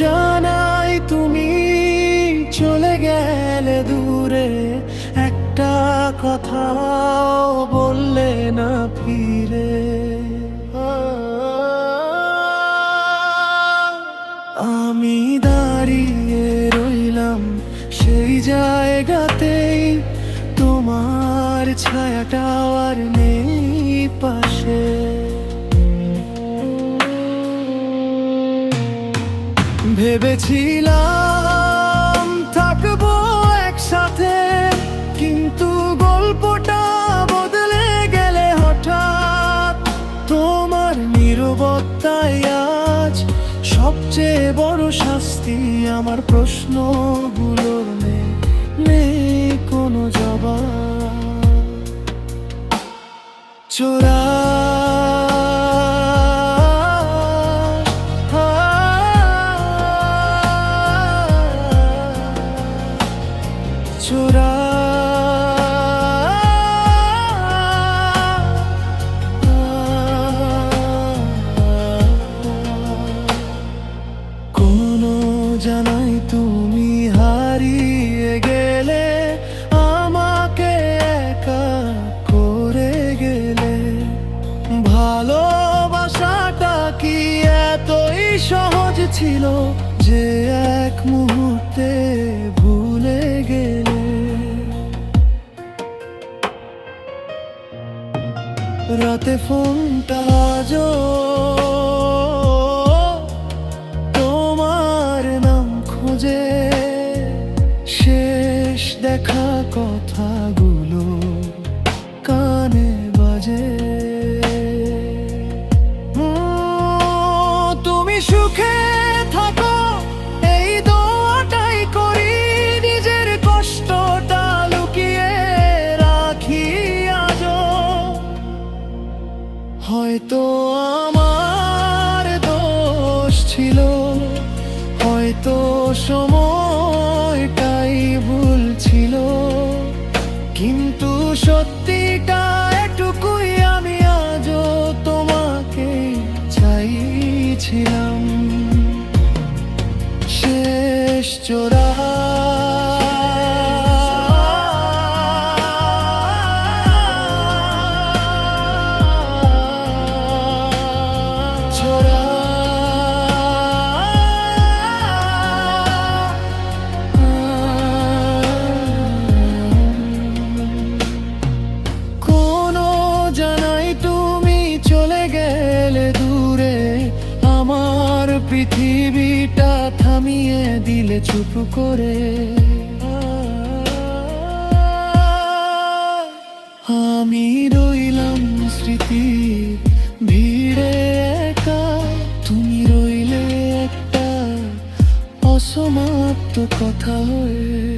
জানাই তুমি চলে গেলে দূরে, একটা কথা বললে না ফিরে। আমি দাঁড়িয়ে রইলাম সেই জায়গাতেই, তোমার ছায়াটাও আর নেই পাশে। ভেবেছিলাম থাকব একসাথে, কিন্তু গল্পটা বদলে গেলে হঠাৎ তোমার নিরবতাই আজ সবচেয়ে বড় শাস্তি আমার প্রশ্নগুলোর নেই নেই কোনো জবাব। চোরা চোরা কোনো জানাই তুমি হারিয়ে গেলে, আমাকে করে গেলে। ভালোবাসাটা কি সহজ ছিল যে এক রাতে ফোনটা আজও হয়তো আমার দোষ ছিল, হয়তো সময়টাই ভুল ছিল। কিন্তু সত্যিটা এটুকুই আমি আজও তোমাকে চাইছিলাম। শেষ চোরা পৃথিবীটা থামিয়ে দিলে চুপ করে। আমি রইলাম স্মৃতি ভিড়ে একা। তুমি রইলে একটা অসমাপ্ত কথা হয়ে।